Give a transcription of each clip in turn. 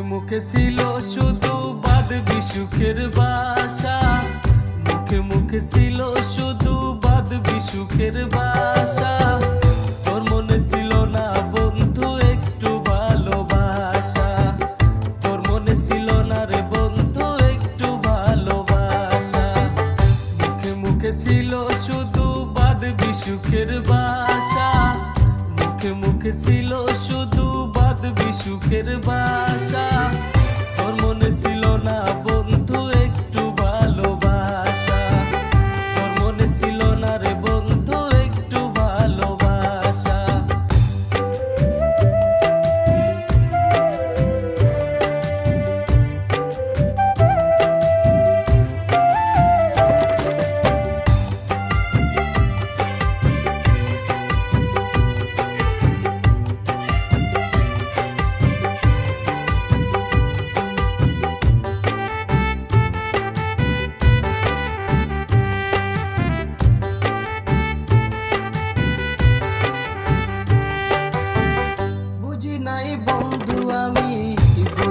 ছিল শুধু বাদ বিসুখের বাসা। মুখে মুখে ছিল শুধু বাদ বিসুখের বাসা। তোর মনে ছিল না বন্ধু, একটু ভালোবাসা। তোর মনে ছিল না রে বন্ধু, একটু ভালোবাসা। মুখে মুখে ছিল শুধু বাদ বিসুখের বাসা। মুখে মুখে ছিল শুধু বাদ বিসুখের বাসা।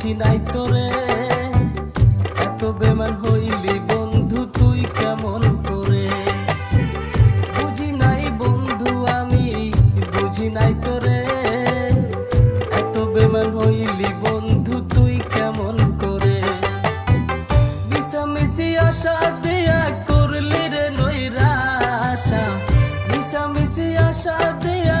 বুঝি নাই তোরে। এত বেমান হইলি বন্ধু, তুই কেমন করে? বুঝি নাই বন্ধু আমি, বুঝি নাই তোরে। এত বেমান হইলি বন্ধু, তুই কেমন করে? মিশামিশি আশা দেয়া করলি রে নৈরাশা। মিশামিশি আশা দেয়া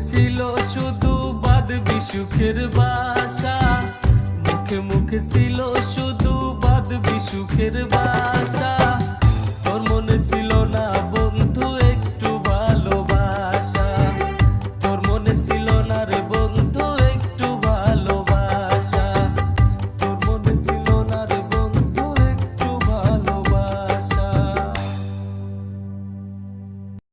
ছিল শুধু বাদ বিসুখের বাসা। মুখে মুখে ছিল শুধু বাদ বিসুখের বাসা